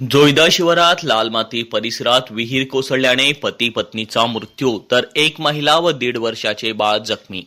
जोईदा शिवारात लाल माती परिसरात विहीर कोसळल्याने पती पत्नीचा मृत्यू तर एक महिला व दीड वर्षाचे बाळ जखमी.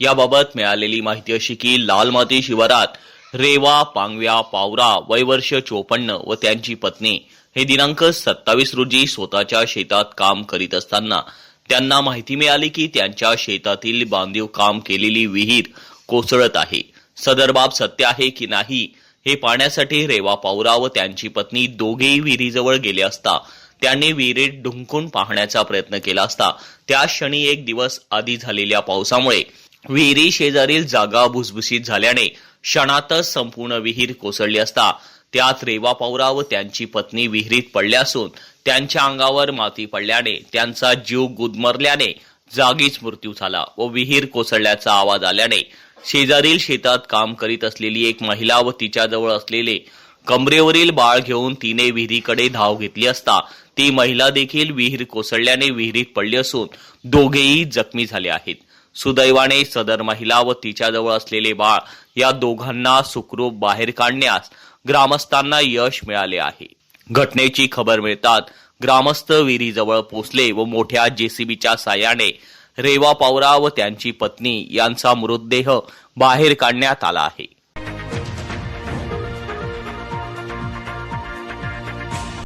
याबाबत मिळालेली माहिती अशी की लाल माती शिवारात रेवा पांगव्या पावरा वयवर्ष चोपन्न व त्यांची पत्नी हे दिनांक सत्तावीस रोजी स्वतःच्या शेतात काम करीत असताना त्यांना माहिती मिळाली की त्यांच्या शेतातील बांधीव काम केलेली विहीर कोसळत आहे. सदर बाब सत्य आहे की नाही? हे पाहण्यासाठी रेवा पावरा व त्यांची पत्नी दोघेही विहिरीजवळ गेले असता त्यांनी विहिरीत ढुंकून पाहण्याचा प्रयत्न केला असता त्या क्षणी एक दिवस आधी झालेल्या पावसामुळे विहिरी शेजारील जागा भुसभुशीत झाल्याने क्षणातच संपूर्ण विहीर कोसळली असता त्यात रेवा पावरा व त्यांची पत्नी विहिरीत पडल्या असून त्यांच्या अंगावर माती पडल्याने त्यांचा जीव गुदमरल्याने जागीच मृत्यू झाला. व विहीर कोसळल्याचा आवाज आल्याने शेजारील शेतात काम करीत असलेली एक महिला व तिच्याजवळ असलेले कमरेवरील बाळ घेऊन तिने विहिरीकडे धाव घेतली असता ती महिला देखील विहीर कोसळल्याने विहिरीत पडली असून दोघेही जखमी झाले आहेत. सुदैवाने सदर महिला व तिच्याजवळ असलेले बाळ या दोघांना सुखरूप बाहेर काढण्यास ग्रामस्थांना यश मिळाले आहे. घटनेची खबर मिळतात ग्रामस्थ विहिरीजवळ पोचले व मोठ्या जेसीबीच्या साह्याने रेवा पावरा व त्यांची पत्नी यांचा मृतदेह बाहेर काढण्यात आला आहे.